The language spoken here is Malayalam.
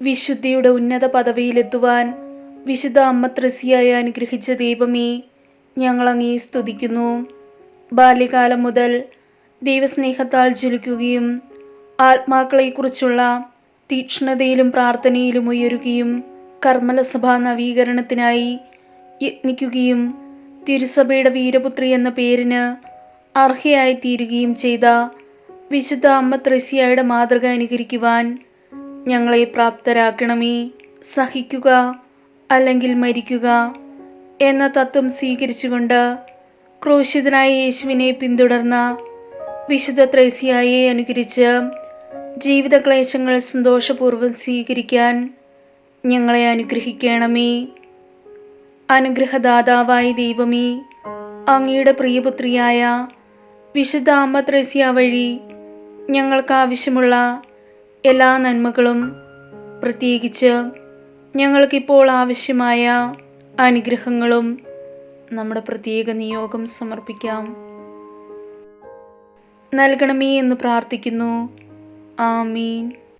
വിശുദ്ധിയുടെ ഉന്നത പദവിയിലെത്തുവാൻ വിശുദ്ധ അമ്മ ത്രസിയായി അനുഗ്രഹിച്ച ദൈവമേ ഞങ്ങൾ സ്തുതിക്കുന്നു. ബാല്യകാലം മുതൽ ദൈവസ്നേഹത്താൽ ജ്വലിക്കുകയും ആത്മാക്കളെക്കുറിച്ചുള്ള തീക്ഷ്ണതയിലും പ്രാർത്ഥനയിലും ഉയരുകയും കർമ്മലസഭാ നവീകരണത്തിനായി യത്നിക്കുകയും തിരുസഭയുടെ വീരപുത്രി എന്ന പേരിന് അർഹയായി തീരുകയും ചെയ്ത വിശുദ്ധ അമ്മ ത്രസിയായുടെ മാതൃക അനുകരിക്കുവാൻ ഞങ്ങളെ പ്രാപ്തരാക്കണമേ. സഹിക്കുക അല്ലെങ്കിൽ മരിക്കുക എന്ന തത്വം സ്വീകരിച്ചുകൊണ്ട് ക്രൂശിതനായ യേശുവിനെ പിന്തുടർന്ന വിശുദ്ധ ത്രേസ്യായെ അനുകരിച്ച് ജീവിതക്ലേശങ്ങൾ സന്തോഷപൂർവം സ്വീകരിക്കാൻ ഞങ്ങളെ അനുഗ്രഹിക്കണമേ. അനുഗ്രഹദാതാവായ ദൈവമേ അങ്ങയുടെ പ്രിയപുത്രിയായ വിശുദ്ധ അമ്മ ത്രേസ്യ വഴി ഞങ്ങൾക്ക് ആവശ്യമുള്ള എല്ലാ നന്മകളും പ്രത്യേകിച്ച് ഞങ്ങൾക്കിപ്പോൾ ആവശ്യമായ അനുഗ്രഹങ്ങളും നമ്മുടെ പ്രത്യേക നിയോഗം സമർപ്പിക്കാം. നൽകണമേ എന്ന് പ്രാർത്ഥിക്കുന്നു. ആമീൻ.